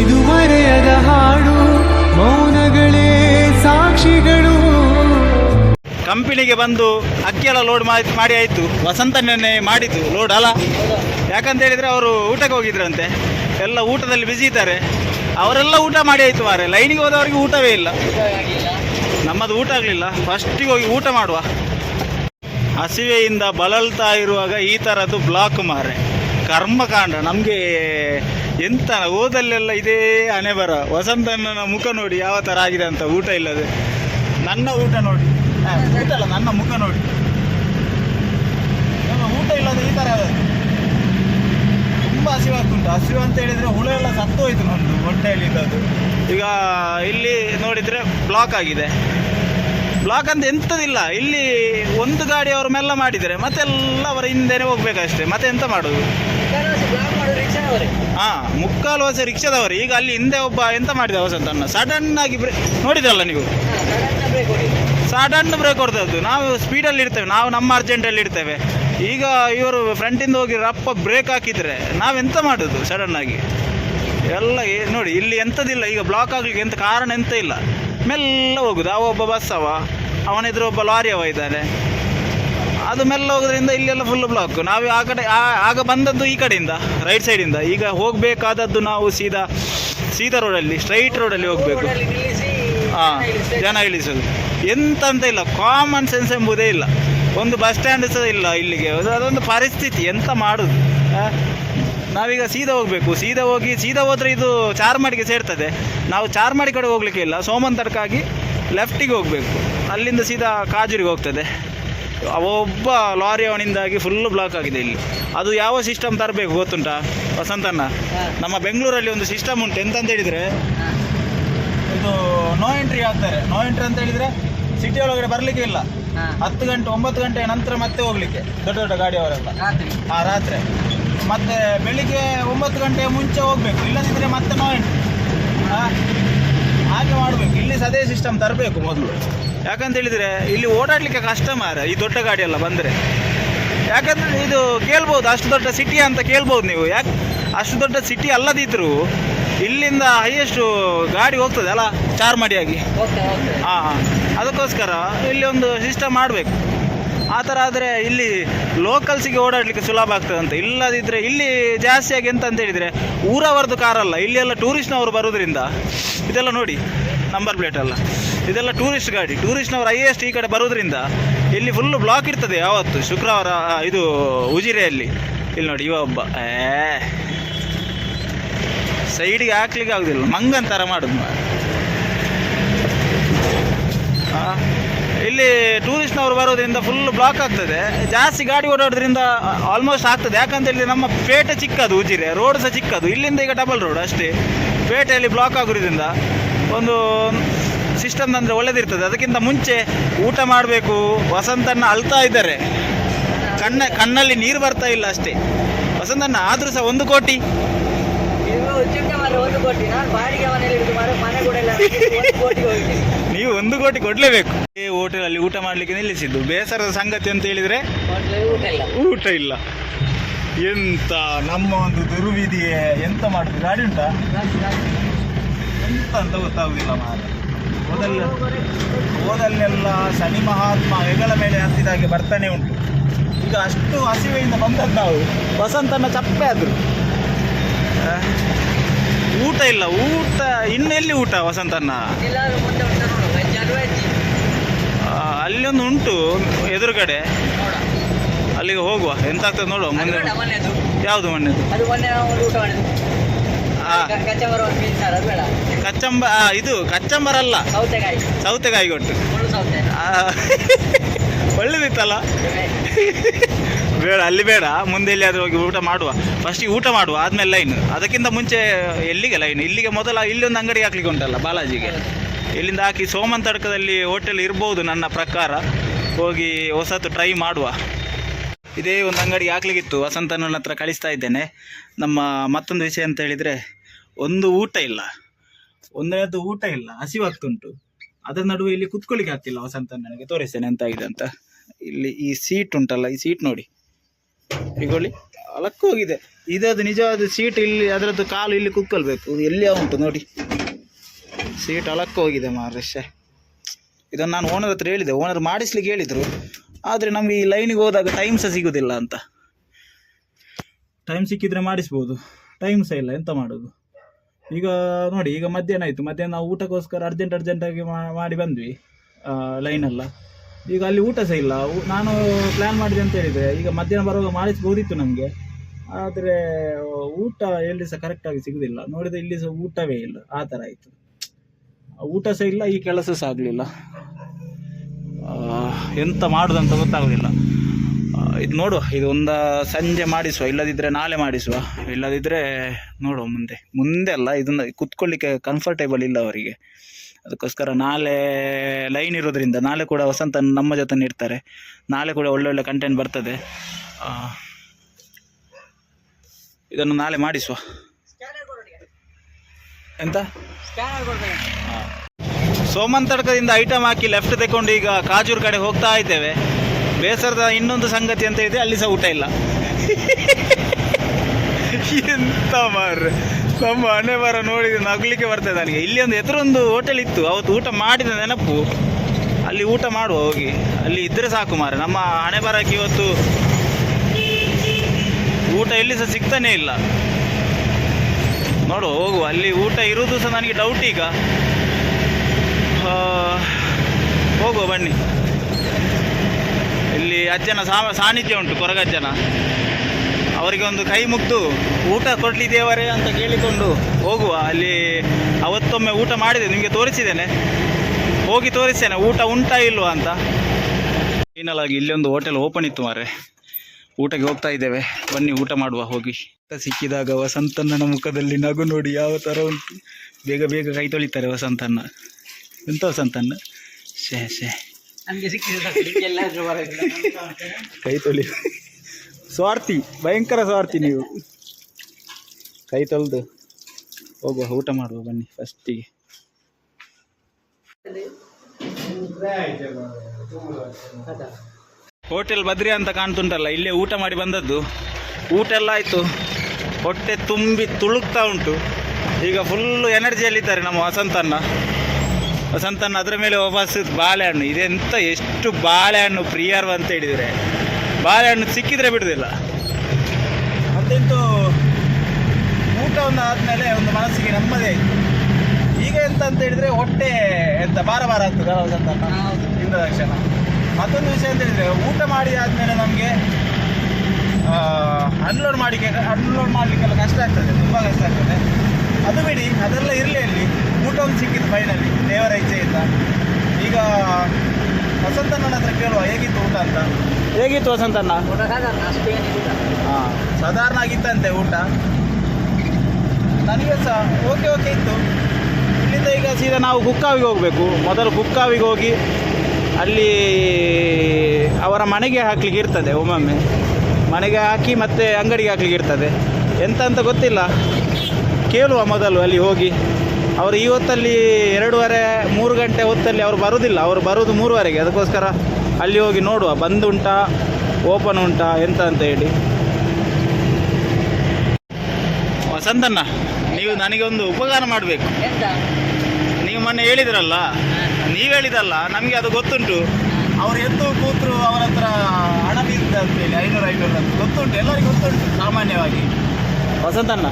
ಇದು ಮರೆಯದ ಹಾಡು, ಮೌನಗಳೇ ಸಾಕ್ಷಿಗಳು. ಕಂಪನಿಗೆ ಬಂದು ಅಕ್ಕಿಯೆಲ್ಲ ಲೋಡ್ ಮಾಡಿ ಆಯಿತು. ನೆನ್ನೆ ಮಾಡಿತು ಲೋಡ್ ಅಲ್ಲ. ಯಾಕಂತ ಹೇಳಿದರೆ ಅವರು ಊಟಕ್ಕೆ ಹೋಗಿದ್ರಂತೆ. ಎಲ್ಲ ಊಟದಲ್ಲಿ ಬ್ಯುಸಿ ಇದ್ದಾರೆ. ಅವರೆಲ್ಲ ಊಟ ಮಾಡಿ ಆಯಿತು ಮಾರೆ ಲೈನಿಗೆ ಹೋದವರಿಗೆ ಊಟವೇ ಇಲ್ಲ. ನಮ್ಮದು ಊಟ ಆಗಲಿಲ್ಲ. ಫಸ್ಟಿಗೆ ಹೋಗಿ ಊಟ ಮಾಡುವ. ಹಸಿವೆಯಿಂದ ಬಳಲ್ತಾ ಇರುವಾಗ ಈ ಥರದ್ದು ಬ್ಲಾಕ್ ಮಾರೆ ಕರ್ಮಕಾಂಡ. ನಮಗೆ ಎಂತ ಓದಲ್ಲೆಲ್ಲ ಇದೇ ಹಣೆ ಬರ ವಸಂತನ ಮುಖ ನೋಡಿ ಯಾವ ಥರ ಆಗಿದೆ ಅಂತ ಊಟ ಇಲ್ಲದೆ. ನನ್ನ ಊಟ ನೋಡಿ. ಊಟ ಅಲ್ಲ, ನನ್ನ ಮುಖ ನೋಡಿ. ಊಟ ಇಲ್ಲದೆ ಈ ಥರ. ತುಂಬ ಹಸಿವಾಗ್ತುಂಟು ಹಸಿವು ಅಂತ ಹೇಳಿದರೆ ಹುಳ ಎಲ್ಲ ಸತ್ತು ಹೋಯ್ತು ನಂದು ಹೊಟ್ಟೆಯಲ್ಲಿ ಇದ್ದದ್ದು ಈಗ ಇಲ್ಲಿ ನೋಡಿದರೆ ಬ್ಲಾಕ್ ಆಗಿದೆ. ಬ್ಲಾಕ್ ಅಂತ ಎಂಥದಿಲ್ಲ ಇಲ್ಲಿ ಒಂದು ಗಾಡಿ ಅವ್ರ ಮೆಲ್ಲ ಮಾಡಿದರೆ ಮತ್ತೆಲ್ಲ ಅವರ ಹಿಂದೆನೇ ಹೋಗ್ಬೇಕಷ್ಟೇ. ಮತ್ತೆ ಎಂತ ಮಾಡೋದು? ಹಾ ಮುಕ್ಕಾಲು ವರ್ಷ ರಿಕ್ಷಾದವರು. ಈಗ ಅಲ್ಲಿ ಹಿಂದೆ ಒಬ್ಬ ಎಂತ ಮಾಡಿದ ವಸಂತಣ್ಣ? ಸಡನ್ ಆಗಿ ನೋಡಿದ್ರಲ್ಲ ನೀವು? ಸಡನ್ ಬ್ರೇಕ್ ಹೊಡೆದದ್ದು. ನಾವು ಸ್ಪೀಡಲ್ಲಿ ಇರ್ತೇವೆ. ನಾವು ನಮ್ಮ ಅರ್ಜೆಂಟಲ್ಲಿ ಇರ್ತೇವೆ. ಈಗ ಇವರು ಫ್ರಂಟಿಂದ ಹೋಗಿ ರಪ್ಪ ಬ್ರೇಕ್ ಹಾಕಿದ್ರೆ ನಾವೆಂತ ಮಾಡೋದು ಸಡನ್ ಆಗಿ? ಎಲ್ಲ ನೋಡಿ ಇಲ್ಲಿ ಎಂಥದಿಲ್ಲ ಈಗ ಬ್ಲಾಕ್ ಆಗಲಿಕ್ಕೆ ಎಂತ ಕಾರಣ ಎಂತ ಇಲ್ಲ. ಮೆಲ್ಲ ಹೋಗುದು. ಅವ ಒಬ್ಬ ಬಸ್ ಅವ ಅವನ ಎದುರು ಒಬ್ಬ ಲಾರಿ ಅವ ಇದ್ದಾನೆ ಅದು ಮೆಲ್ಲ ಹೋಗೋದ್ರಿಂದ ಇಲ್ಲೆಲ್ಲ ಫುಲ್ ಬ್ಲಾಕ್ ನಾವು ಆ ಕಡೆ ಆಗ ಬಂದದ್ದು ಈ ಕಡೆಯಿಂದ ರೈಟ್ ಸೈಡಿಂದ ಈಗ ಹೋಗಬೇಕಾದದ್ದು ನಾವು ಸೀದಾ ಸೀದಾ ರೋಡಲ್ಲಿ ಸ್ಟ್ರೈಟ್ ರೋಡಲ್ಲಿ ಹೋಗಬೇಕು. ಹಾಂ ಜನ ಇಳಿಸೋದು. ಎಂತ ಅಂತ ಇಲ್ಲ ಕಾಮನ್ ಸೆನ್ಸ್ ಎಂಬುದೇ ಇಲ್ಲ. ಒಂದು ಬಸ್ ಸ್ಟ್ಯಾಂಡ್ ಸಹ ಇಲ್ಲ ಇಲ್ಲಿಗೆ. ಅದು- ಅದೊಂದು ಪರಿಸ್ಥಿತಿ. ಎಂತ ಮಾಡೋದು? ನಾವೀಗ ಸೀದಾ ಹೋಗಬೇಕು. ಸೀದಾ ಹೋಗಿ ಸೀದಾ ಹೋದರೆ ಇದು ಚಾರ್ಮಾಡಿಗೆ ಸೇರ್ತದೆ. ನಾವು ಚಾರ್ಮಾಡಿ ಕಡೆ ಹೋಗ್ಲಿಕ್ಕೆ ಇಲ್ಲ. ಸೋಮನ್ ತಡಕಾಗಿ ಲೆಫ್ಟಿಗೆ ಹೋಗಬೇಕು. ಅಲ್ಲಿಂದ ಸೀದಾ ಕಾಜೂರಿಗೆ ಹೋಗ್ತದೆ. ಒಬ್ಬ ಲಾರಿ ಅವನಿಂದಾಗಿ ಫುಲ್ ಬ್ಲಾಕ್ ಆಗಿದೆ ಇಲ್ಲಿ. ಅದು ಯಾವ ಸಿಸ್ಟಮ್ ತರಬೇಕು ಗೊತ್ತುಂಟಾ? ವಸಂತಣ್ಣ? ನಮ್ಮ ಬೆಂಗಳೂರಲ್ಲಿ ಒಂದು ಸಿಸ್ಟಮ್ ಉಂಟು. ಎಂತ ಅಂತ ಹೇಳಿದರೆ? ಇದು ನೋ ಎಂಟ್ರಿ ಆಗ್ತಾರೆ ನೋ ಎಂಟ್ರಿ ಅಂತ ಹೇಳಿದರೆ ಸಿಟಿ ಒಳಗಡೆ ಬರಲಿಕ್ಕೆ ಇಲ್ಲ. ಹತ್ತು ಗಂಟೆ ಒಂಬತ್ತು ಗಂಟೆ ನಂತರ ಮತ್ತೆ ಹೋಗ್ಲಿಕ್ಕೆ. ದೊಡ್ಡ ದೊಡ್ಡ ಗಾಡಿಯವರೆಲ್ಲ. ಆ ರಾತ್ರಿ. ಮತ್ತೆ ಬೆಳಿಗ್ಗೆ ಒಂಬತ್ತು ಗಂಟೆ ಮುಂಚೆ ಹೋಗ್ಬೇಕು ಇಲ್ಲದಿದ್ದರೆ ಮತ್ತೆ ನೋ ಎಂಟು. ಹಾಗೆ ಮಾಡಬೇಕು. ಇಲ್ಲಿ ಸದೇ ಸಿಸ್ಟಮ್ ತರಬೇಕು ಮೊದಲು. ಯಾಕಂತ ಹೇಳಿದರೆ ಇಲ್ಲಿ ಓಡಾಡಲಿಕ್ಕೆ ಕಷ್ಟ ಮಾರ ಈ ದೊಡ್ಡ ಗಾಡಿ ಎಲ್ಲ ಬಂದರೆ. ಯಾಕಂದ್ರೆ ಇದು ಕೇಳ್ಬೋದು ಅಷ್ಟು ದೊಡ್ಡ ಸಿಟಿ ಅಂತ ಕೇಳ್ಬೋದು ನೀವು. ಯಾಕೆ? ಅಷ್ಟು ದೊಡ್ಡ ಸಿಟಿ ಅಲ್ಲದಿದ್ದರೂ ಇಲ್ಲಿಂದ ಹೈಯೆಸ್ಟು ಗಾಡಿ ಹೋಗ್ತದೆ ಅಲ್ಲ ಚಾರ್ಮಡಿಯಾಗಿ. ಹಾಂ ಹಾಂ ಅದಕ್ಕೋಸ್ಕರ ಇಲ್ಲಿ ಒಂದು ಸಿಸ್ಟಮ್ ಮಾಡಬೇಕು. ಆ ಥರ ಆದರೆ ಇಲ್ಲಿ ಲೋಕಲ್ಸಿಗೆ ಓಡಾಡಲಿಕ್ಕೆ ಸುಲಭ ಆಗ್ತದೆ ಅಂತ. ಇಲ್ಲದಿದ್ದರೆ ಇಲ್ಲಿ ಜಾಸ್ತಿಯಾಗಿ ಎಂತ ಅಂತ ಹೇಳಿದರೆ ಊರವರದ್ದು ಕಾರಲ್ಲ ಇಲ್ಲಿ ಎಲ್ಲ ಟೂರಿಸ್ಟ್ನವರು ಬರೋದ್ರಿಂದ ಇದೆಲ್ಲ ನೋಡಿ ನಂಬರ್ ಅಲ್ಲ ಇದೆಲ್ಲ ಟೂರಿಸ್ಟ್ ಗಾಡಿ ಟೂರಿಸ್ಟ್ನವರು ಹೈಯೆಸ್ಟ್ ಈ ಕಡೆ ಬರೋದ್ರಿಂದ ಇಲ್ಲಿ ಫುಲ್ ಬ್ಲಾಕ್ ಇರ್ತದೆ ಯಾವತ್ತು? ಶುಕ್ರವಾರ ಇದು ಉಜಿರೆಯಲ್ಲಿ. ಇಲ್ಲಿ ನೋಡಿ, ಇವ ಒಬ್ಬ. ಏ ಸೈಡಿಗೆ ಹಾಕ್ಲಿಕ್ಕೆ ಆಗೋದಿಲ್ಲ. ಮಂಗನ್ ಥರ ಮಾಡುದು. ಇಲ್ಲಿ ಟೂರಿಸ್ಟ್ನವರು ಬರೋದ್ರಿಂದ ಫುಲ್ ಬ್ಲಾಕ್ ಆಗ್ತದೆ. ಜಾಸ್ತಿ ಗಾಡಿ ಓಡಾಡೋದ್ರಿಂದ ಆಲ್ಮೋಸ್ಟ್ ಆಗ್ತದೆ. ಯಾಕಂತ ಹೇಳಿದ್ರೆ ನಮ್ಮ ಪೇಟೆ ಚಿಕ್ಕದು ಉಜಿರೆ ರೋಡ್ ಸಹ ಚಿಕ್ಕದು. ಇಲ್ಲಿಂದ ಈಗ ಡಬಲ್ ರೋಡ್ ಅಷ್ಟೇ. ಪೇಟೆಯಲ್ಲಿ ಬ್ಲಾಕ್ ಆಗೋದ್ರಿಂದ ಒಂದು ಸಿಸ್ಟಮ್ ಅಂದರೆ ಒಳ್ಳೆದಿರ್ತದೆ. ಅದಕ್ಕಿಂತ ಮುಂಚೆ ಊಟ ಮಾಡಬೇಕು, ವಸಂತಣ್ಣ ಅಳ್ತಾ ಇದ್ದಾರೆ. ಕಣ್ಣ, ಕಣ್ಣಲ್ಲಿ ನೀರು ಬರ್ತಾ ಇಲ್ಲ ಅಷ್ಟೇ. ವಸಂತಣ್ಣ, ಆದರೂ ಸಹ ಒಂದು ಕೋಟಿ. ಒಂದು ಕೋಟಿ. ಬಾಡಿಗೆ ಮನೆಯಲ್ಲಿ ಮನೆ ಕೂಡ ಒಂದು ಕೋಟಿ ಕೊಡ್ಲೇಬೇಕು. ಈ ಹೋಟೆಲಲ್ಲಿ ಊಟ ಮಾಡ್ಲಿಕ್ಕೆ ನಿಲ್ಲಿಸಿದ್ದು. ಬೇಸರದ ಸಂಗತಿ ಅಂತ ಹೇಳಿದ್ರೆ ಊಟ ಇಲ್ಲ. ಎಂತ ನಮ್ಮ ಒಂದು ದುರ್ವಿಧಿಯೇ? ಎಂತ ಮಾಡುದು? ಗಾಡಿ ಉಂಟಾ? ಎಂತ ಅಂತ ಗೊತ್ತಾಗುದಿಲ್ಲ ಮಾರ ಓದಲ್ಲ ಓದಲ್ಲೆಲ್ಲ ಶನಿ ಮಹಾತ್ಮ ಹೆಗಳ ಮೇಲೆ ಹತ್ತಿದ ಹಾಗೆ ಬರ್ತಾನೆ ಉಂಟು. ಈಗ ಅಷ್ಟು ಹಸಿವೆಯಿಂದ ಬಂದದ್ದು ನಾವು. ವಸಂತನ ಚಪ್ಪೆ ಆದ್ರು. ಊಟ ಇಲ್ಲ. ಊಟ, ಇನ್ನೆಲ್ಲಿ ಊಟ ವಸಂತನ ಎಲ್ಲಾದ್ರೂ ಮುಂದೆ ಉಂಟು ನೋಡು ವೆಜ್ ಅದು ವೆಜ್ ಆ, ಅಲ್ಲೊಂದು ಉಂಟು ಎದುರುಗಡೆ. ಅಲ್ಲಿಗೆ ಹೋಗುವ. ಎಂತ ಆಗ್ತದೆ ನೋಡುವ ಮೊನ್ನೆ. ಮೊನ್ನೆದು. ಯಾವುದು ಮೊನ್ನೆ ಒಂದು ಒಂದು ಕಚ್ಚಂಬ ಇದು ಕಚ್ಚಂಬರಲ್ಲ. ಸೌತೆಕಾಯಿ. ಸೌತೆಕಾಯಿ ಕೊಟ್ಟು ಒಳ್ಳೇದಿತ್ತಲ್ಲ? ಬೇಡ ಅಲ್ಲಿ ಬೇಡ. ಮುಂದೆ ಎಲ್ಲಿಯಾದ್ರೂ ಹೋಗಿ ಊಟ ಮಾಡುವ. ಫಸ್ಟಿಗೆ ಊಟ ಮಾಡುವ ಆದ್ಮೇಲೆ ಲೈನ್ ಅದಕ್ಕಿಂತ ಮುಂಚೆ ಎಲ್ಲಿಗೆ ಲೈನ್ ಇಲ್ಲಿಗೆ ಮೊದಲ ಇಲ್ಲೊಂದು ಅಂಗಡಿ ಹಾಕ್ಲಿಕ್ಕೆ ಉಂಟಲ್ಲ ಬಾಲಾಜಿಗೆ. ಇಲ್ಲಿಂದ ಹಾಕಿ ಸೋಮನ್ ತಡ್ಕದಲ್ಲಿ ಹೋಟೆಲ್ ಇರ್ಬೋದು ನನ್ನ ಪ್ರಕಾರ. ಹೋಗಿ ಹೊಸತು ಟ್ರೈ ಮಾಡುವ. ಇದೇ ಒಂದು ಅಂಗಡಿಗೆ ಹಾಕ್ಲಿಕ್ಕಿತ್ತು. ವಸಂತನ ಹತ್ರ ಕಳಿಸ್ತಾ ಇದ್ದೇನೆ. ನಮ್ಮ ಮತ್ತೊಂದು ವಿಷಯ ಅಂತ ಹೇಳಿದರೆ, ಒಂದು ಊಟ ಇಲ್ಲ. ಒಂದನೇದು ಊಟ ಇಲ್ಲ. ಹಸಿವಾಗ್ತುಂಟು. ಅದರ ನಡುವೆ ಇಲ್ಲಿ ಕುತ್ಕೊಳ್ಳಿಕ್ಕೆ ಆಗ್ತಿಲ್ಲ ವಸಂತ ನನಗೆ ತೋರಿಸ್ತೇನೆ ಎಂತಾಗಿದೆ ಅಂತ. ಇಲ್ಲಿ ಈ ಸೀಟ್ ಉಂಟಲ್ಲ, ಈ ಸೀಟ್ ನೋಡಿ. ಇಗೊಳ್ಳಿ. ಅಲಕ್ಕೋಗಿದೆ. ಇದದು ನಿಜವಾದ ಸೀಟ್ ಇಲ್ಲಿ, ಅದರದ್ದು ಕಾಲು ಇಲ್ಲಿ ಕುತ್ಕೊಳ್ಬೇಕು. ಎಲ್ಲಿ ಉಂಟು, ನೋಡಿ. ಸೀಟ್ ಅಳಕ್ಕೆ ಹೋಗಿದೆ ಮಾರ್ರೆ ಇದನ್ನು ನಾನು ಓನರ್ ಹತ್ರ ಹೇಳಿದೆ ಓನರ್ ಮಾಡಿಸ್ಲಿಕ್ಕೆ ಹೇಳಿದರು. ಆದರೆ ನಮಗೆ ಈ ಲೈನಿಗೆ ಹೋದಾಗ ಟೈಮ್ ಸಹ ಸಿಗೋದಿಲ್ಲ ಅಂತ. ಟೈಮ್ ಸಿಕ್ಕಿದ್ರೆ ಮಾಡಿಸ್ಬೋದು. ಟೈಮ್ ಸಹ ಇಲ್ಲ, ಎಂತ ಮಾಡೋದು? ಈಗ ನೋಡಿ, ಈಗ ಮಧ್ಯಾಹ್ನ ಆಯಿತು. ಮಧ್ಯಾಹ್ನ ನಾವು ಊಟಕ್ಕೋಸ್ಕರ ಅರ್ಜೆಂಟ್ ಅರ್ಜೆಂಟಾಗಿ ಮಾಡಿ ಬಂದ್ವಿ ಲೈನೆಲ್ಲ ಈಗ ಅಲ್ಲಿ ಊಟ ಸಹ ಇಲ್ಲ. ನಾನು ಪ್ಲ್ಯಾನ್ ಮಾಡಿದೆ ಅಂತ ಹೇಳಿದರೆ, ಈಗ ಮಧ್ಯಾಹ್ನ ಬರುವಾಗ ಮಾಡಿಸ್ಬೋದಿತ್ತು ನಮಗೆ. ಆದರೆ ಊಟ ಎಲ್ಲಿ ಸಹ ಕರೆಕ್ಟಾಗಿ ಸಿಗೋದಿಲ್ಲ. ನೋಡಿದರೆ ಇಲ್ಲಿ ಸಹ ಊಟವೇ ಇಲ್ಲ. ಆ ಥರ ಆಯಿತು. ಊಟ ಸಹ ಇಲ್ಲ, ಈ ಕೆಲಸ ಸಹ ಆಗಲಿಲ್ಲ. ಎಂತ ಮಾಡೋದಂತ ಗೊತ್ತಾಗಲಿಲ್ಲ ಇದು ನೋಡುವ, ಇದು ಒಂದು ಸಂಜೆ ಮಾಡಿಸುವ ಇಲ್ಲದಿದ್ದರೆ ನಾಳೆ ಮಾಡಿಸುವ. ಇಲ್ಲದಿದ್ದರೆ ನೋಡುವ ಮುಂದೆ. ಮುಂದೆ ಅಲ್ಲ, ಇದನ್ನು ಕುತ್ಕೊಳ್ಳಿಕ್ಕೆ ಕಂಫರ್ಟೇಬಲ್ ಇಲ್ಲ ಅವರಿಗೆ. ಅದಕ್ಕೋಸ್ಕರ ನಾಳೆ ಲೈನ್ ಇರೋದ್ರಿಂದ ನಾಳೆ ಕೂಡ ವಸಂತ ನಮ್ಮ ಜೊತೆ ಇರ್ತಾರೆ. ನಾಳೆ ಕೂಡ ಒಳ್ಳೊಳ್ಳೆ ಕಂಟೆಂಟ್ ಬರ್ತದೆ. ಇದನ್ನು ನಾಳೆ ಮಾಡಿಸುವ. ಎಂತ? ಸೋಮಂತಡ್ಕದಿಂದ ಕೊಡ್ಬೇಕು ಸೋಮನ್ ತಡ್ಕದಿಂದ ಐಟಮ್ ಹಾಕಿ ಲೆಫ್ಟ್ ತಗೊಂಡು ಈಗ ಕಾಜೂರ್ ಕಡೆ ಹೋಗ್ತಾ ಇದ್ದೇವೆ. ಬೇಸರದ ಇನ್ನೊಂದು ಸಂಗತಿ ಅಂತ ಇದೆ ಅಲ್ಲಿ ಸಹ ಊಟ ಇಲ್ಲ. ಎಂತ ಮಾರ್ರೆ. ನಮ್ಮ ಹಣೆ ಬರ ನೋಡಿದ್ರೆ ನಗ್ಲಿಕ್ಕೆ ಬರ್ತದೆ ನನಗೆ. ಇಲ್ಲಿ ಒಂದು ಎದುರೊಂದು ಹೋಟೆಲ್ ಇತ್ತು. ಅವತ್ತು ಊಟ ಮಾಡಿದ ನೆನಪು. ಅಲ್ಲಿ ಊಟ ಮಾಡುವ ಹೋಗಿ. ಅಲ್ಲಿ ಇದ್ರೆ ಸಾಕು ಮಾರೆ ನಮ್ಮ ಹಣೆ ಬರಕ್ಕೆ ಇವತ್ತು ಊಟ ಎಲ್ಲಿ ಸಹ ಸಿಗ್ತಾನೆ ಇಲ್ಲ. ನೋಡು ಹೋಗುವ ಅಲ್ಲಿ ಊಟ ಇರುವುದು ಸಹ ನನಗೆ ಡೌಟ್ ಈಗ. ಹೋಗುವ, ಬನ್ನಿ. ಇಲ್ಲಿ ಅಜ್ಜನ ಸಾಮ ಸಾನ್ನಿಧ್ಯ ಉಂಟು, ಕೊರಗಜ್ಜನ. ಅವರಿಗೆ ಒಂದು ಕೈ ಮುಗ್ದು, ಊಟ ಕೊಡ್ಲಿ ದೇವರೇ ಅಂತ ಕೇಳಿಕೊಂಡು ಹೋಗುವ. ಅಲ್ಲಿ ಅವತ್ತೊಮ್ಮೆ ಊಟ ಮಾಡಿದೆ, ನಿಮಗೆ ತೋರಿಸಿದ್ದೇನೆ. ಹೋಗಿ ತೋರಿಸ್ತೇನೆ, ಊಟ ಉಂಟಾ ಇಲ್ವಾ ಅಂತ. ಫೈನಲ್ ಆಗಿ ಇಲ್ಲಿ ಒಂದು ಹೋಟೆಲ್ ಓಪನ್ ಇತ್ತು ಮಾರೆ ಊಟಕ್ಕೆ ಹೋಗ್ತಾ ಇದ್ದೇವೆ. ಬನ್ನಿ ಊಟ ಮಾಡುವ ಹೋಗಿ. ಊಟ ಸಿಕ್ಕಿದಾಗ ವಸಂತಣ್ಣನ ಮುಖದಲ್ಲಿ ನಗು ನೋಡಿ ಯಾವ ಥರ ಉಂಟು. ಬೇಗ ಬೇಗ ಕೈ ತೊಳಿತಾರೆ ವಸಂತಣ್ಣ. ಎಂತ ವಸಂತಣ್ಣ? ಶೇ ಶೇ ಕೈ ತೊಳಿ. ಸ್ವಾರ್ಥಿ ಭಯಂಕರ ಸ್ವಾರ್ಥಿ ನೀವು. ಕೈ ತೊಳೆದು ಹೋಗುವ ಊಟ ಮಾಡುವ ಬನ್ನಿ ಫಸ್ಟಿಗೆ. ಹೋಟೆಲ್ ಬದ್ರಿ ಅಂತ ಕಾಣ್ತುಂಟಲ್ಲ ಇಲ್ಲೇ ಊಟ ಮಾಡಿ ಬಂದದ್ದು. ಊಟ ಎಲ್ಲ ಆಯಿತು. ಹೊಟ್ಟೆ ತುಂಬಿ ತುಳುಕ್ತಾ ಉಂಟು. ಈಗ ಫುಲ್ಲು ಎನರ್ಜಿಯಲ್ಲಿದ್ದಾರೆ ನಮ್ಮ ವಸಂತಣ್ಣ ವಸಂತಣ್ಣ ಅದರ ಮೇಲೆ ವಾಪಸ್ ಬಾಳೆಹಣ್ಣು. ಇದೆಂತ ಎಷ್ಟು ಬಾಳೆಹಣ್ಣು ಪ್ರಿಯರ್ ಅಂತ ಹೇಳಿದರೆ. ಬಾಳೆಹಣ್ಣು ಸಿಕ್ಕಿದ್ರೆ ಬಿಡುದಿಲ್ಲ. ಮತ್ತೆಂತೂ ಊಟ ಒಂದು ಆದಮೇಲೆ ಒಂದು ಮನಸ್ಸಿಗೆ ನೆಮ್ಮದಿ ಆಯಿತು. ಈಗ ಎಂತ ಅಂತ ಹೇಳಿದರೆ ಹೊಟ್ಟೆ ಎಂತ ಭಾರ ಭಾರ ಆಗ್ತದೆ ವಸಂತಣ್ಣ. ತಿಂದ ತಕ್ಷಣ ಮತ್ತೊಂದು ವಿಷಯ ಅಂತ ಹೇಳಿದರೆ ಊಟ ಮಾಡಿ ಆದಮೇಲೆ ನಮಗೆ ಅನ್ಲೋಡ್ ಮಾಡಲಿಕ್ಕೆ ಅನ್ಲೋಡ್ ಮಾಡಲಿಕ್ಕೆಲ್ಲ ಕಷ್ಟ ಆಗ್ತದೆ ತುಂಬ ಕಷ್ಟ ಆಗ್ತದೆ. ಅದು ಬಿಡಿ ಅದೆಲ್ಲ ಇರಲಿ ಅಲ್ಲಿ. ಊಟ ಒಂದು ಸಿಕ್ಕಿದ್ದು ಫೈನಲಿ ದೇವರ ಇಚ್ಛೆಯಿಂದ. ಈಗ ವಸಂತಣ್ಣನ ಹತ್ರ ಕೇಳುವ ಹೇಗಿತ್ತು ಊಟ ಅಂತ? ಹೇಗಿತ್ತು ವಸಂತಣ್ಣ? ಊಟ ಹಾಂ. ಸಾಧಾರಣ ಆಗಿತ್ತಂತೆ ಊಟ. ನನಗೆ ಸಹ ಓಕೆ ಓಕೆ ಇತ್ತು. ಇಲ್ಲಿಂದ ಈಗ ಸೀದಾ ನಾವು ಕುಕ್ಕಾವಿಗೆ ಹೋಗಬೇಕು. ಮೊದಲು ಕುಕ್ಕಾವಿಗೆ ಹೋಗಿ ಅಲ್ಲಿ ಅವರ ಮನೆಗೆ ಹಾಕ್ಲಿಕ್ಕೆ ಇರ್ತದೆ ಒಮ್ಮೊಮ್ಮೆ. ಮನೆಗೆ ಹಾಕಿ ಮತ್ತೆ ಅಂಗಡಿಗೆ ಹಾಕ್ಲಿಕ್ಕೆ ಇರ್ತದೆ. ಎಂತ ಅಂತ ಗೊತ್ತಿಲ್ಲ. ಕೇಳುವ ಮೊದಲು ಅಲ್ಲಿ ಹೋಗಿ. ಅವರು ಈ ಹೊತ್ತಲ್ಲಿ ಎರಡೂವರೆ ಮೂರು ಗಂಟೆ ಹೊತ್ತಲ್ಲಿ ಅವರು ಬರುವುದಿಲ್ಲ ಅವರು ಬರುವುದು ಮೂರುವರೆಗೆ. ಅದಕ್ಕೋಸ್ಕರ ಅಲ್ಲಿ ಹೋಗಿ ನೋಡುವ. ಬಂದುಂಟಾ ಓಪನ್ ಉಂಟಾ ಎಂತ ಅಂತ ಹೇಳಿ. ವಸಂತಣ್ಣ ನೀವು ನನಗೆ ಒಂದು ಉಪಕಾರ ಮಾಡಬೇಕು. ನೀವು ಮೊನ್ನೆ ಹೇಳಿದ್ರಲ್ಲ ನೀವು ಹೇಳಿದಲ್ಲ ನಮಗೆ ಅದು ಗೊತ್ತುಂಟು. ಅವ್ರು ಎದ್ದು ಕೂತರು ಅವರ ಹತ್ರ ಹಣ ಬೀಸಿದೆ ಅಂತೇಳಿ ಐನೂರು ಐನೂರು ಅಂತ. ಗೊತ್ತುಂಟು ಎಲ್ಲರಿಗೂ ಗೊತ್ತುಂಟು ಸಾಮಾನ್ಯವಾಗಿ. ವಸಂತಣ್ಣ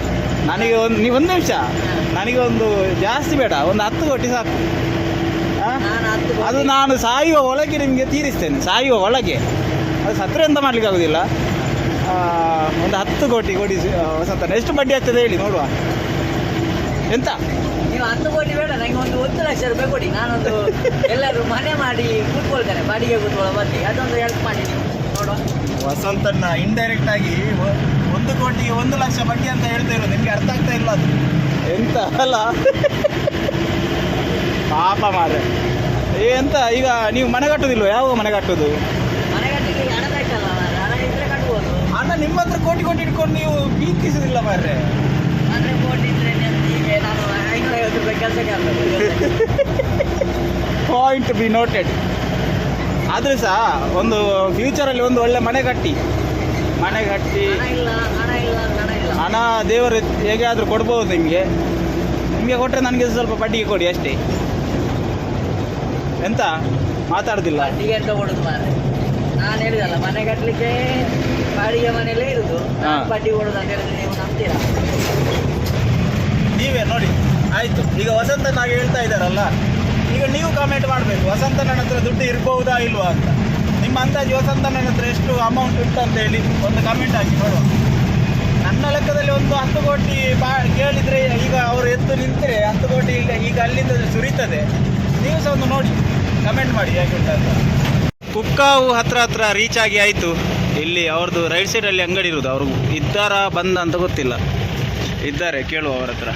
ನನಗೆ ಒಂದು ನೀವು ಒಂದು ನಿಮಿಷ. ನನಗೆ ಒಂದು ಜಾಸ್ತಿ ಬೇಡ ಒಂದು ಹತ್ತು ಕೋಟಿ ಸಾಕು. ಅದು ನಾನು ಸಾಯುವ ಒಳಗೆ ನಿಮಗೆ ತೀರಿಸ್ತೇನೆ ಸಾಯುವ ಒಳಗೆ. ಅದು ಸತ್ರ ಎಂತ ಮಾಡ್ಲಿಕ್ಕೆ ಆಗುದಿಲ್ಲ. ಆ, ಒಂದು ಹತ್ತು ಕೋಟಿ ಕೊಡಿ ವಸಂತಣ್ಣ. ಎಷ್ಟು ಬಡ್ಡಿ ಆಗ್ತದೆ ಹೇಳಿ ನೋಡುವ. ಎಂತ? ನೀವು ಹತ್ತು ಕೋಟಿ ಬೇಡ ನನಗೆ ಒಂದು ಒಂದು ಲಕ್ಷ ರೂಪಾಯಿ ಕೊಡಿ. ನಾನೊಂದು ಎಲ್ಲರೂ ಮನೆ ಮಾಡಿ ಕೂತ್ಕೊಳ್ತೇನೆ ಬಾಡಿಗೆ ಕೂತ್ಕೊಳ್ಳೋ ಬನ್ನಿ ಅದೊಂದು ಹೆಲ್ಪ್ ಮಾಡಿ ನೀವು ನೋಡುವ ವಸಂತಣ್ಣ ಇಂಡೈರೆಕ್ಟ್ ಆಗಿ ಒಂದು ಕೋಟಿಗೆ ಒಂದು ಲಕ್ಷ ಬಡ್ಡಿ ಅಂತ ಹೇಳ್ತಾ ಇರೋದು. ನಿಮ್ಗೆ ಅರ್ಥ ಆಗ್ತಾ ಇಲ್ಲ ಅದು. ಎಂತ ಅಲ್ಲ? ಪಾಪ ಮಾರೆ ಎಂತ? ಈಗ ನೀವು ಮನೆ ಕಟ್ಟುದಿಲ್ಲ ಯಾವ ಮನೆ ಕಟ್ಟುದು? ಮನೆ ಕಟ್ಟಲಿಕ್ಕೆ ಹಣ ಬೇಕಲ್ಲ ಮಾರ್ರೆ. ಹಣ ಇದ್ರೆ ಕಟ್ಬೋದು. ಅಣ್ಣ ನಿಮ್ಮ ಹತ್ರ ಕೋಟಿ ಕೋಟಿ ಇಟ್ಕೊಂಡು ನೀವು ಬೀತಿಸುದಿಲ್ಲ ಮಾರ್ರೆ. ಅಂದ್ರೆ ಕೋಟಿ ಇದ್ರೆ ಹೀಗೆ ನಾನು ಐನೂರ ಐವತ್ತು ರೂಪಾಯಿ ಕೆಲಸಕ್ಕೆ ಆಗ್ತದೆ ಪಾಯಿಂಟ್ ಬಿ ನೋಟೆಡ್ ಆದ್ರೆ ಸಹ ಒಂದು ಫ್ಯೂಚರಲ್ಲಿ ಒಂದು ಒಳ್ಳೆ ಮನೆ ಕಟ್ಟಿ. ಮನೆ ಕಟ್ಟಿ. ಹಣ ದೇವರು ಹೇಗೆ ಆದರೂ ಕೊಡ್ಬೋದು ನಿಮಗೆ. ನಿಮಗೆ ಕೊಟ್ಟರೆ ನನಗೆ ಸ್ವಲ್ಪ ಬಡ್ಡಿಗೆ ಕೊಡಿ ಅಷ್ಟೇ. ಎಂತ? ಮಾತಾಡೋದಿಲ್ಲ. ಬಡ್ಡಿಗೆ ಎಂತ ಕೊಡುದು ಮಾರೆ ನಾನು ಹೇಳಿದಲ್ಲ ಮನೆ ಕಟ್ಟಲಿಕ್ಕೆ ಬಾಡಿಗೆ ಮನೆಯಲ್ಲೇ ಇರುದು. ಬಡ್ಡಿ ಕೊಡುದು ಅಂತ ಹೇಳಿದ್ರೆ ನೀವು ನಂಬ್ತೀರಾ? ನೀವೇ ನೋಡಿ. ಆಯಿತು. ಈಗ ವಸಂತನಾಗ ಹೇಳ್ತಾ ಇದ್ದಾರಲ್ಲ, ಈಗ ನೀವು ಕಾಮೆಂಟ್ ಮಾಡಬೇಕು. ವಸಂತನ ಹತ್ರ ದುಡ್ಡು ಇರಬಹುದಾ ಇಲ್ವಾ ಅಂತ. ನಿಮ್ಮ ಅಂದಾಜು ವಸಂತನ ಹತ್ರ ಎಷ್ಟು ಅಮೌಂಟ್ ಉಂಟು ಅಂತ ಹೇಳಿ ಒಂದು ಕಮೆಂಟ್ ಹಾಕಿ ನೋಡುವ ನನ್ನ ಲೆಕ್ಕದಲ್ಲಿ ಒಂದು ಹತ್ತು ಕೋಟಿ ಬಾ ಕೇಳಿದರೆ ಈಗ ಅವರು ಎದ್ದು ನಿಂತರೆ ಹತ್ತು ಕೋಟಿ ಇಲ್ಲ ಈಗ ಅಲ್ಲಿಂದ ಸುರಿತದೆ. ನೀವು ಸಹ ಒಂದು ನೋಡಿ ಕಮೆಂಟ್ ಮಾಡಿ ಹೇಗೆ ಉಂಟು ಅಂತ. ಕುಕ್ಕಾವು ಹತ್ರ ಹತ್ರ ರೀಚ್ ಆಗಿ ಆಯಿತು. ಇಲ್ಲಿ ಅವ್ರದ್ದು ರೈಟ್ ಸೈಡಲ್ಲಿ ಅಂಗಡಿ ಇರೋದು ಅವ್ರಿಗೂ ಇದ್ದಾರಾ ಬಂದ ಅಂತ ಗೊತ್ತಿಲ್ಲ. ಇದ್ದಾರೆ, ಕೇಳುವ ಅವ್ರ ಹತ್ರ.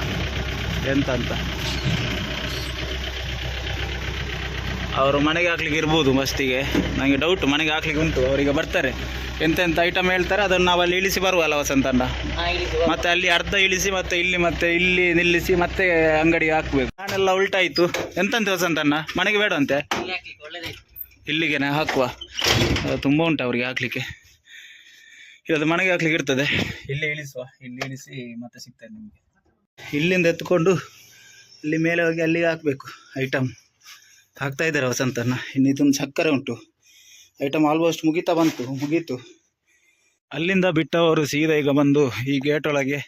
ಎಂತ ಅಂತ ಅವರು ಮನೆಗೆ ಹಾಕ್ಲಿಕ್ಕೆ ಇರ್ಬೋದು ಮಸ್ತಿಗೆ. ನನಗೆ ಡೌಟ್ ಮನೆಗೆ ಹಾಕ್ಲಿಕ್ಕೆ ಉಂಟು, ಅವರಿಗೆ ಬರ್ತಾರೆ. ಎಂತೆಂಥ ಐಟಮ್ ಹೇಳ್ತಾರೆ, ಅದನ್ನು ನಾವು ಅಲ್ಲಿ ಇಳಿಸಿ ಬರುವಲ್ಲ ವಸಂತಣ್ಣ. ಮತ್ತೆ ಅಲ್ಲಿ ಅರ್ಧ ಇಳಿಸಿ, ಮತ್ತೆ ಇಲ್ಲಿ ಮತ್ತೆ ಇಲ್ಲಿ ನಿಲ್ಲಿಸಿ, ಮತ್ತೆ ಅಂಗಡಿಗೆ ಹಾಕ್ಬೇಕು. ನಾನೆಲ್ಲ ಉಲ್ಟಾಯ್ತು ಎಂತಂತೆ ವಸಂತಣ್ಣ? ಮನೆಗೆ ಬೇಡ ಅಂತೆ ಇಲ್ಲಿಗೆ ಹಾಕುವ ತುಂಬ ಉಂಟು ಅವರಿಗೆ ಹಾಕ್ಲಿಕ್ಕೆ. ಇಲ್ಲದ ಮನೆಗೆ ಹಾಕ್ಲಿಕ್ಕೆ ಇರ್ತದೆ. ಇಲ್ಲಿ ಇಳಿಸುವ, ಇಲ್ಲಿ ಇಳಿಸಿ ಮತ್ತೆ ಸಿಗ್ತದೆ ನಿಮಗೆ. ಇಲ್ಲಿಂದ ಎತ್ಕೊಂಡು ಇಲ್ಲಿ ಮೇಲೆ ಹೋಗಿ ಅಲ್ಲಿಗೆ ಹಾಕಬೇಕು ಐಟಮ್ ಹಾಕ್ತಾ ಇದ್ದಾರೆ ವಸಂತನ ಇನ್ನು ಇದೊಂದು ಸಕ್ಕರೆ ಉಂಟು. ಐಟಮ್ ಆಲ್ಮೋಸ್ಟ್ ಮುಗಿತಾ ಬಂತು, ಮುಗೀತು. ಅಲ್ಲಿಂದ ಬಿಟ್ಟವರು ಸೀದಾ ಈಗ ಬಂದು ಈ ಗೇಟ್ ಒಳಗೆ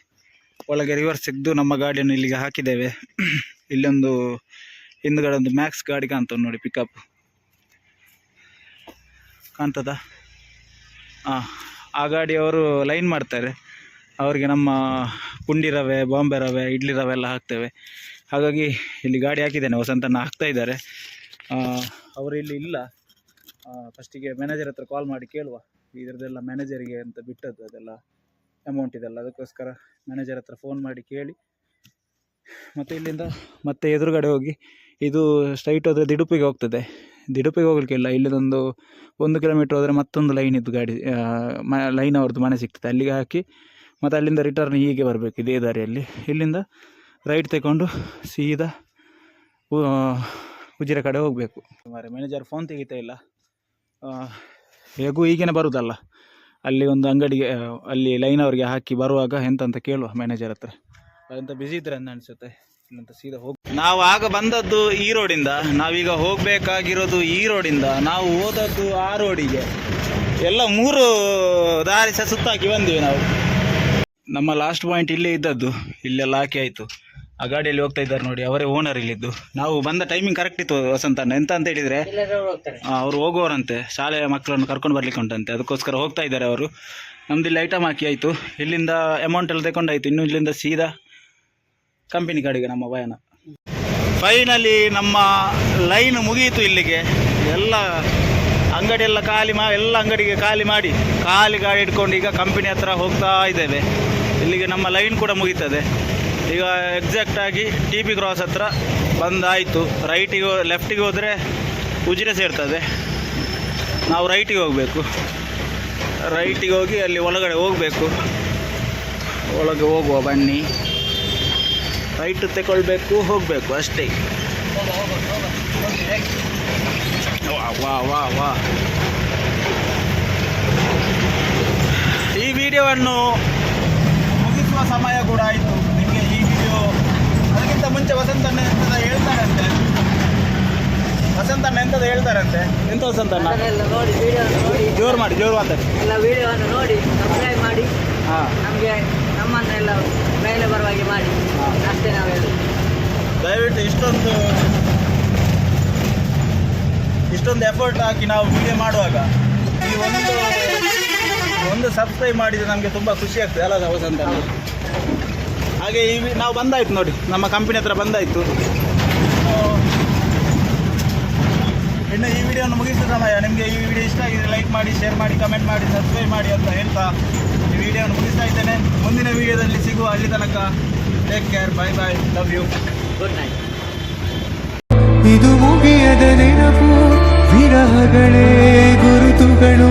ಒಳಗೆ ರಿವರ್ಸ್ ತೆಗೆದು ನಮ್ಮ ಗಾಡಿಯನ್ನು ಇಲ್ಲಿಗೆ ಹಾಕಿದ್ದೇವೆ. ಇಲ್ಲೊಂದು ಹಿಂದ್ಗಡೆ ಒಂದು ಮ್ಯಾಕ್ಸ್ ಗಾಡಿ ಕಾಣ್ತದೆ ನೋಡಿ ಪಿಕಪ್ ಕಾಣ್ತದ? ಹಾಂ ಆ ಗಾಡಿಯವರು ಲೈನ್ ಮಾಡ್ತಾರೆ. ಅವರಿಗೆ ನಮ್ಮ ಪುಂಡಿ ರವೆ, ಬಾಂಬೆ ರವೆ, ಇಡ್ಲಿ ರವೆ ಎಲ್ಲ ಹಾಕ್ತೇವೆ. ಹಾಗಾಗಿ ಇಲ್ಲಿ ಗಾಡಿ ಹಾಕಿದ್ದೇನೆ ವಸಂತನ ಹಾಕ್ತಾ ಇದ್ದಾರೆ. ಅವರು ಇಲ್ಲಿ ಇಲ್ಲ. ಫಸ್ಟಿಗೆ ಮ್ಯಾನೇಜರ್ ಹತ್ರ ಕಾಲ್ ಮಾಡಿ ಕೇಳುವ. ಇದರದ್ದೆಲ್ಲ ಮ್ಯಾನೇಜರಿಗೆ ಅಂತ ಬಿಟ್ಟದ್ದು, ಅದೆಲ್ಲ ಅಮೌಂಟ್ ಇದೆಲ್ಲ. ಅದಕ್ಕೋಸ್ಕರ ಮ್ಯಾನೇಜರ್ ಹತ್ರ ಫೋನ್ ಮಾಡಿ ಕೇಳಿ. ಮತ್ತು ಇಲ್ಲಿಂದ ಮತ್ತೆ ಎದುರುಗಡೆ ಹೋಗಿ, ಇದು ಸ್ಟ್ರೈಟ್ ಹೋದರೆ ದಿಡುಪಿಗೆ ಹೋಗ್ತದೆ. ದಿಡುಪಿಗೆ ಹೋಗ್ಲಿಕ್ಕಿಲ್ಲ. ಇಲ್ಲಿದೊಂದು ಒಂದು ಕಿಲೋಮೀಟ್ರ್ ಹೋದರೆ ಮತ್ತೊಂದು ಲೈನ್ ಇದ್ದು ಗಾಡಿ ಮ ಲೈನ್ ಅವ್ರದ್ದು ಮನೆ ಸಿಗ್ತದೆ. ಅಲ್ಲಿಗೆ ಹಾಕಿ ಮತ್ತು ಅಲ್ಲಿಂದ ರಿಟರ್ನ್ ಹೀಗೆ ಬರಬೇಕು ಇದೇ ದಾರಿಯಲ್ಲಿ. ಇಲ್ಲಿಂದ ರೈಟ್ ತಗೊಂಡು ಸೀದಾ ಉಜಿರೆ ಕಡೆ ಹೋಗಬೇಕು. ಮಾರೆ ಮ್ಯಾನೇಜರ್ ಫೋನ್ ತೆಗಿತಾ ಇಲ್ಲ. ಹೇಗೂ ಈಗೇನೆ ಬರುದಲ್ಲ. ಅಲ್ಲಿ ಒಂದು ಅಂಗಡಿಗೆ ಅಲ್ಲಿ ಲೈನ್ ಅವರಿಗೆ ಹಾಕಿ ಬರುವಾಗ ಎಂತಂತ ಕೇಳುವ ಮ್ಯಾನೇಜರ್ ಹತ್ರ. ಅದಂತ ಬಿಸಿ ಇದ್ರೆ ಅಂತ ಅನಿಸುತ್ತೆ? ಇಲ್ಲಂತ ಸೀದಾ ಹೋಗಿ ನಾವು ಆಗ ಬಂದದ್ದು ಈ ರೋಡಿಂದ ನಾವೀಗ ಹೋಗಬೇಕಾಗಿರೋದು ಈ ರೋಡಿಂದ ನಾವು ಹೋದದ್ದು ಆ ರೋಡಿಗೆ ಎಲ್ಲ ಮೂರು ದಾರಿ ಸಹ ಸುತ್ತಾಕಿ ಬಂದಿವಿ ನಾವು. ನಮ್ಮ ಲಾಸ್ಟ್ ಪಾಯಿಂಟ್ ಇಲ್ಲೇ ಇದ್ದದ್ದು ಇಲ್ಲೆಲ್ಲ ಹಾಕಿ ಆಯಿತು. ಆ ಗಾಡಿಯಲ್ಲಿ ಹೋಗ್ತಾ ಇದ್ದಾರೆ ನೋಡಿ, ಅವರೇ ಓನರ್ ಇಲ್ಲಿದ್ದು. ನಾವು ಬಂದ ಟೈಮಿಂಗ್ ಕರೆಕ್ಟ್ ಇತ್ತು ವಸಂತ ಎಂತ ಅಂತ ಹೇಳಿದರೆ ಅವರು ಹೋಗೋರಂತೆ ಶಾಲೆಯ ಮಕ್ಕಳನ್ನು ಕರ್ಕೊಂಡು ಬರ್ಲಿಕ್ಕೆ ಉಂಟಂತೆ. ಅದಕ್ಕೋಸ್ಕರ ಹೋಗ್ತಾ ಇದ್ದಾರೆ ಅವರು. ನಮ್ದು ಇಲ್ಲಿ ಐಟಮ್ ಹಾಕಿ ಆಯಿತು. ಇಲ್ಲಿಂದ ಅಮೌಂಟ್ ಎಲ್ಲ ತಗೊಂಡಾಯ್ತು ಇನ್ನು ಇಲ್ಲಿಂದ ಸೀದಾ ಕಂಪನಿ ಗಾಡಿಗೆ ನಮ್ಮ ಭಯನ ಫೈನಲಿ ನಮ್ಮ ಲೈನ್ ಮುಗಿಯಿತು ಇಲ್ಲಿಗೆ. ಎಲ್ಲ ಅಂಗಡಿ ಎಲ್ಲ ಖಾಲಿ ಮಾ, ಎಲ್ಲ ಅಂಗಡಿಗೆ ಖಾಲಿ ಮಾಡಿ, ಖಾಲಿ ಗಾಡಿ ಇಟ್ಕೊಂಡು ಈಗ ಕಂಪನಿ ಹತ್ರ ಹೋಗ್ತಾ ಇದ್ದೇವೆ. ಇಲ್ಲಿಗೆ ನಮ್ಮ ಲೈನ್ ಕೂಡ ಮುಗೀತದೆ. ಈಗ ಎಕ್ಸಾಕ್ಟಾಗಿ ಟಿ ಪಿ ಕ್ರಾಸ್ ಹತ್ರ ಬಂದಾಯಿತು. ರೈಟಿಗೆ ಲೆಫ್ಟಿಗೆ ಹೋದರೆ ಉಜಿರೆ ಸೇರ್ತದೆ. ನಾವು ರೈಟಿಗೆ ಹೋಗಬೇಕು. ರೈಟಿಗೆ ಹೋಗಿ ಅಲ್ಲಿ ಒಳಗಡೆ ಹೋಗಬೇಕು. ಒಳಗೆ ಹೋಗುವ ಬನ್ನಿ. ರೈಟ್ ತಗೊಳ್ಬೇಕು ಹೋಗಬೇಕು ಅಷ್ಟೇ. ವಾ ವಾ ವಾ ಈ ವಿಡಿಯೋವನ್ನು ಸಮಯ ಕೂಡ ಆಯಿತು. ನಿಮಗೆ ಈ ವಿಡಿಯೋ ಅದಕ್ಕಿಂತ ಮುಂಚೆ ವಸಂತ ಎಂತದ ಹೇಳ್ತಾರಂತೆ? ವಸಂತ ಎಂತದ ಹೇಳ್ತಾರಂತೆ? ಎಂತ ವಸಂತ ನೋಡಿ ವಿಡಿಯೋ ನೋಡಿ. ಜೋರು ಮಾಡಿ ಜೋರು ಮಾತಾಡಿ. ಎಲ್ಲ ವಿಡಿಯೋವನ್ನು ನೋಡಿ ಸಬ್ಸ್ಕ್ರೈಬ್ ಮಾಡಿ. ಹಾಂ. ನಮಗೆ ನಮ್ಮನ್ನೆಲ್ಲ ಮೇಲೆ ಬರುವಾಗೆ ಮಾಡಿ. ಹಾ. ಅಷ್ಟೇ ನಾವು ಹೇಳೋದು. ದಯವಿಟ್ಟು ಇಷ್ಟೊಂದು ಇಷ್ಟೊಂದು ಎಫರ್ಟ್ ಹಾಕಿ ನಾವು ವಿಡಿಯೋ ಮಾಡುವಾಗ ಈ ಒಂದು ಒಂದು ಸಬ್ಸ್ಕ್ರೈಬ್ ಮಾಡಿದರೆ ನಮಗೆ ತುಂಬ ಖುಷಿ ಆಗ್ತದೆ. ಅಲ್ಲ ವಸಂತ ಹಾಗೆ ಈ ನಾವು ಬಂದಾಯ್ತು ನೋಡಿ. ನಮ್ಮ ಕಂಪನಿ ಹತ್ರ ಬಂದಾಯ್ತು. ಇನ್ನು ಈ ವಿಡಿಯೋನ ಮುಗಿಸಿದ ಸಮಯ ನಿಮಗೆ ಈ ವಿಡಿಯೋ ಇಷ್ಟ ಆಗಿದೆ ಲೈಕ್ ಮಾಡಿ ಶೇರ್ ಮಾಡಿ ಕಮೆಂಟ್ ಮಾಡಿ ಸಬ್ಸ್ಕ್ರೈಬ್ ಮಾಡಿ ಅಂತ ಹೇಳ್ತಾ ಈ ವಿಡಿಯೋನ ಮುಗಿಸ್ತಾ ಇದ್ದೇನೆ. ಮುಂದಿನ ವಿಡಿಯೋದಲ್ಲಿ ಸಿಗುವ ಅಲ್ಲಿ ತನಕ take care bye bye love you good night ಇದು ಮುಗಿಯದ ನೆನಪು, ವಿರಹಗಳೇ ಗುರುತುಗಳು.